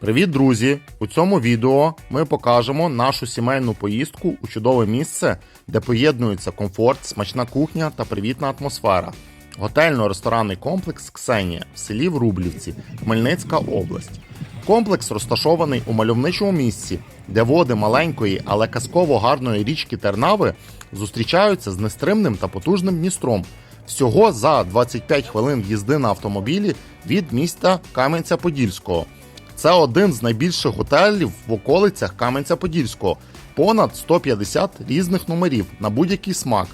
Привіт, друзі! У цьому відео ми покажемо нашу сімейну поїздку у чудове місце, де поєднується комфорт, смачна кухня та привітна атмосфера. Готельно-ресторанний комплекс Ксенія в селі Врублівці, Хмельницька область. Комплекс розташований у мальовничому місці, де води маленької, але казково гарної річки Тернави зустрічаються з нестримним та потужним Дністром. Всього за 25 хвилин їзди на автомобілі від міста Кам'янця-Подільського. Це один з найбільших готелів в околицях Кам'янця-Подільського. Понад 150 різних номерів на будь-який смак.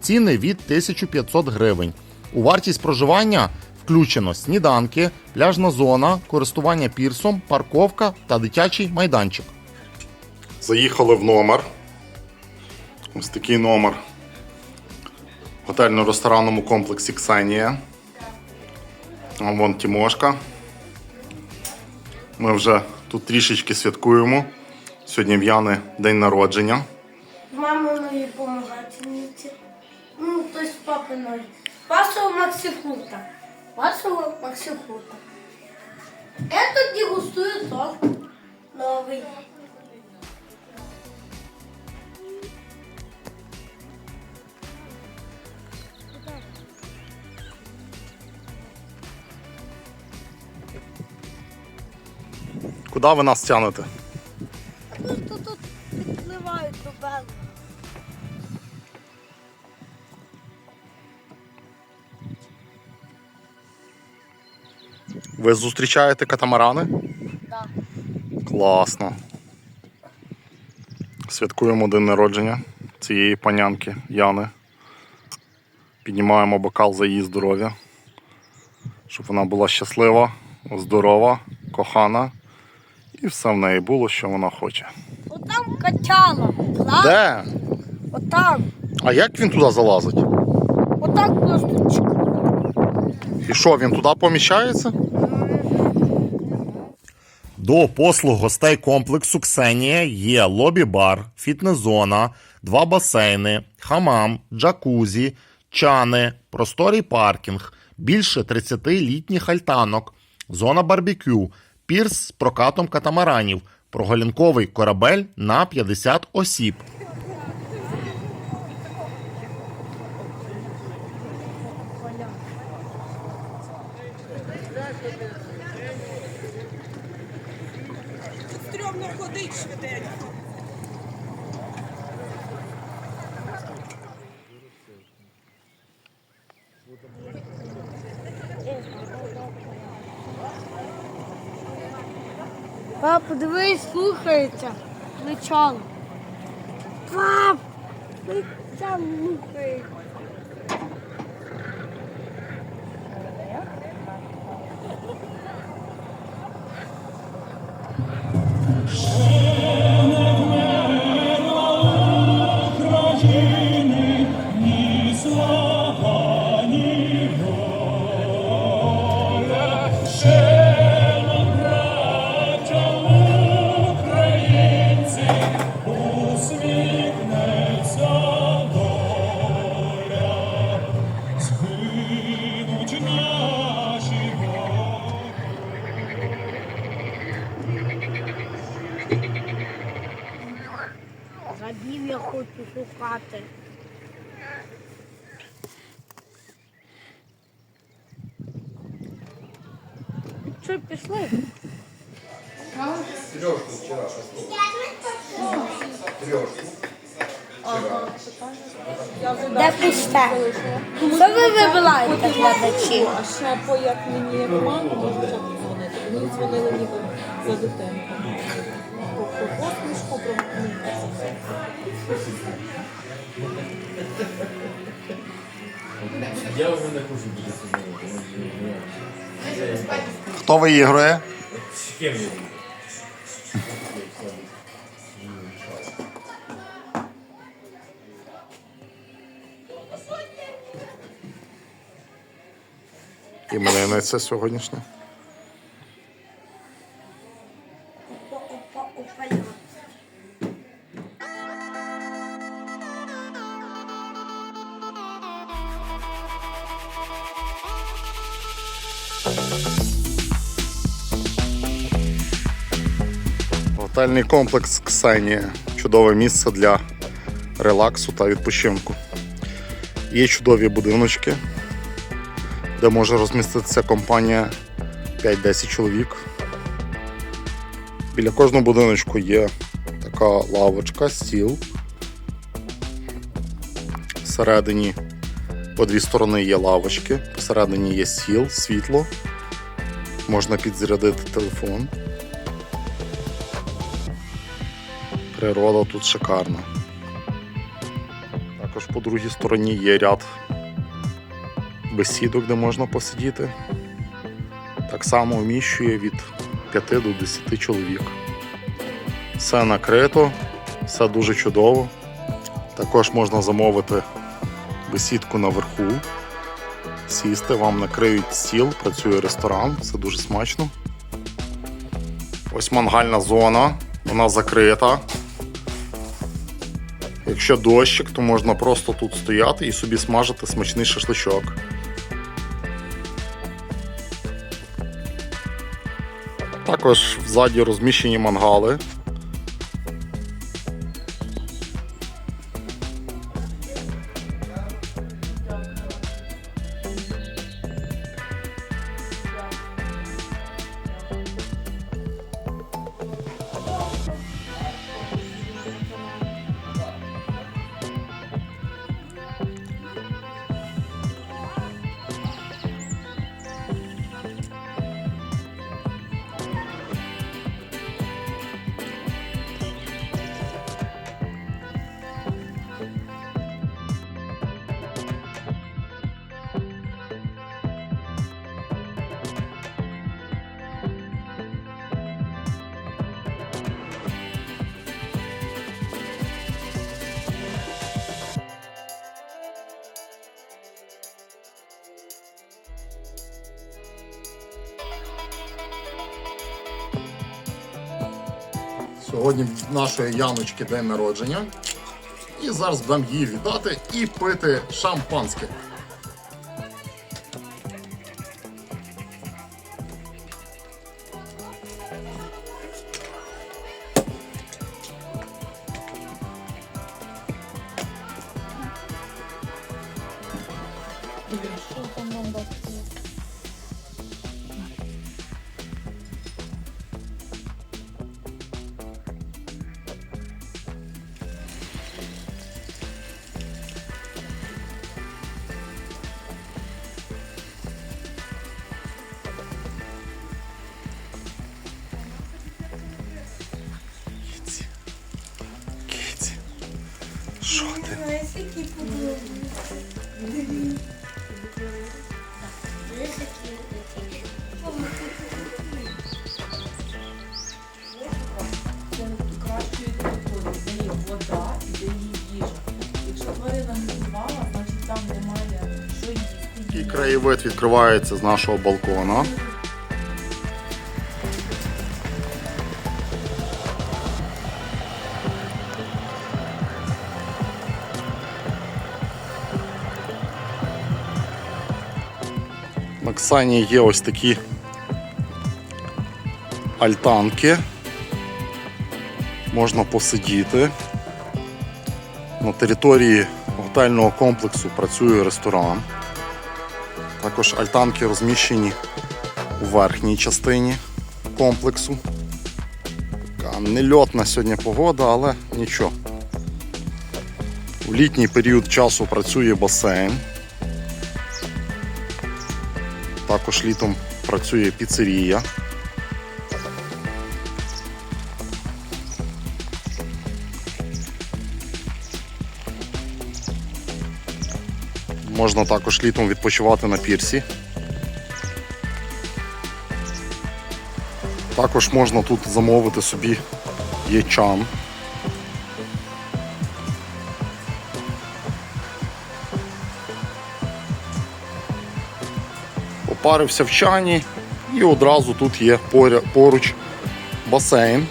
Ціни від 1500 гривень. У вартість проживання включено сніданки, пляжна зона, користування пірсом, парковка та дитячий майданчик. Заїхали в номер. Ось такий номер в готельно-ресторанному комплексі Ксенія. Вон Тімошка. Ми вже тут трішечки святкуємо. Сьогодні в Яни день народження. маминої помагательниці. Ну, тобто папиної. Пасова Вашого Максифрута. Вашого Максифрута. тут дегустую торт новый. Куди ви нас тянете? Просто тут підпливають до берега. Ви зустрічаєте катамарани? Да. Класно. Святкуємо день народження цієї панянки Яни. Піднімаємо бокал за її здоров'я. Щоб вона була щаслива, здорова, кохана. І все в неї було, що вона хоче. Отам качала. Клас. Де? Отам. А як він туди залазить? Отак просто. І що, він туди поміщається? До послуг гостей комплексу Ксенія є лобі-бар, фітнес-зона, два басейни, хамам, джакузі, чани, просторий паркінг, більше 30 літніх альтанок, зона барбекю, пірс з прокатом катамаранів, прогулянковий корабель на 50 осіб. Стрьомно ходить швиденько. Подивись, слухається. Звичайно. Пап! Там слухається. Що, пішли? Де пусте? Що ви вибираєте, глядачі? А ще по як мені маму можу подзвонити. Мені дзвонили ніби за дитинку. По по посмішку, про Я вже не хочу бути собою. Хто виіграє? З ким це буду? Готельний комплекс Ксенія. Чудове місце для релаксу та відпочинку. Є чудові будиночки, де може розміститися компанія 5-10 чоловік. Біля кожного будиночку є така лавочка, стіл. Всередині по дві сторони є лавочки, посередині є стіл, світло. Можна підзарядити телефон. Природа тут шикарна. Також по другій стороні є ряд бесідок, де можна посидіти. Так само вміщує від 5 до 10 чоловік. Все накрито, все дуже чудово. Також можна замовити бесідку наверху, сісти, вам накриють стіл, працює ресторан, все дуже смачно. Ось мангальна зона, вона закрита. Якщо дощик, то можна просто тут стояти і собі смажити смачний шашличок. Також ззаді розміщені мангали. Сьогодні нашої Яночки день народження. І зараз будемо її вітати і пити шампанське. Що там нам? Що ти? вода і де є їжа. Якщо тварина не зувала, значить там немає що їсти. Такий краєвид відкривається з нашого балкона. На Ксані є ось такі альтанки. Можна посидіти. На території готельного комплексу працює ресторан. Також альтанки розміщені у верхній частині комплексу. Така нельотна сьогодні погода, але нічого. У літній період часу працює басейн. Також літом працює піцерія. Можна також літом відпочивати на пірсі. Також можна тут замовити собі ячан. Попарився в чані і одразу тут є поруч басейн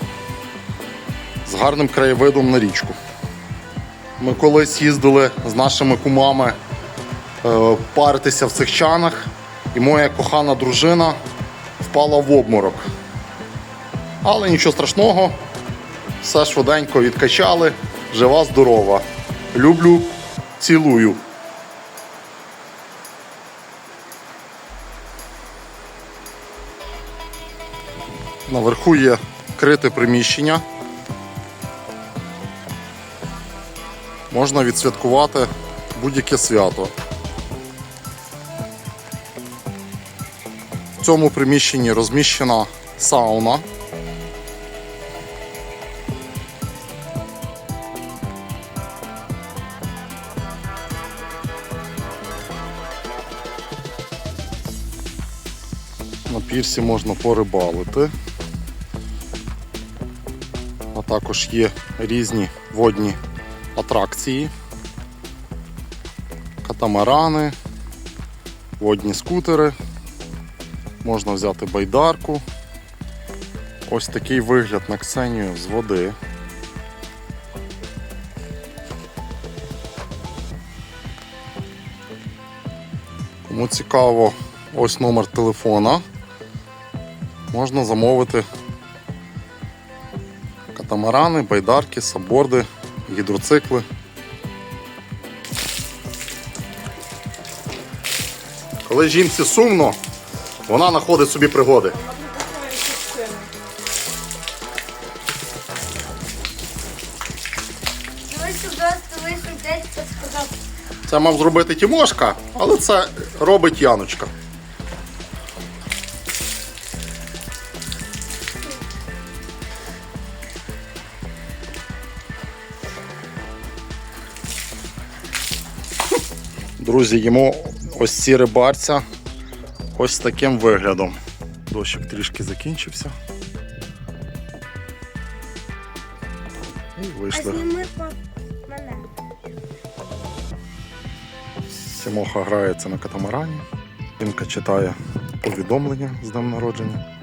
з гарним краєвидом на річку. Ми колись їздили з нашими кумами е, паритися в цих чанах, і моя кохана дружина впала в обморок. Але нічого страшного, Все швиденько відкачали. Жива, здорова. Люблю, цілую. Наверху є крите приміщення. Можна відсвяткувати будь-яке свято. В цьому приміщенні розміщена сауна. На пірсі можна порибалити. А також є різні водні атракції, катамарани, водні скутери. Можна взяти байдарку. Ось такий вигляд на Ксенію з води. Кому цікаво, ось номер телефона. Можна замовити катамарани, байдарки, саборди, гідроцикли. Коли жінці сумно, вона знаходить собі пригоди. Це мав зробити Тімошка, але це робить Яночка. Друзі, їмо ось ці рибарця ось таким виглядом. Дощик трішки закінчився. І вийшли. Тимоха грається на катамарані. Жінка читає повідомлення з днем народження.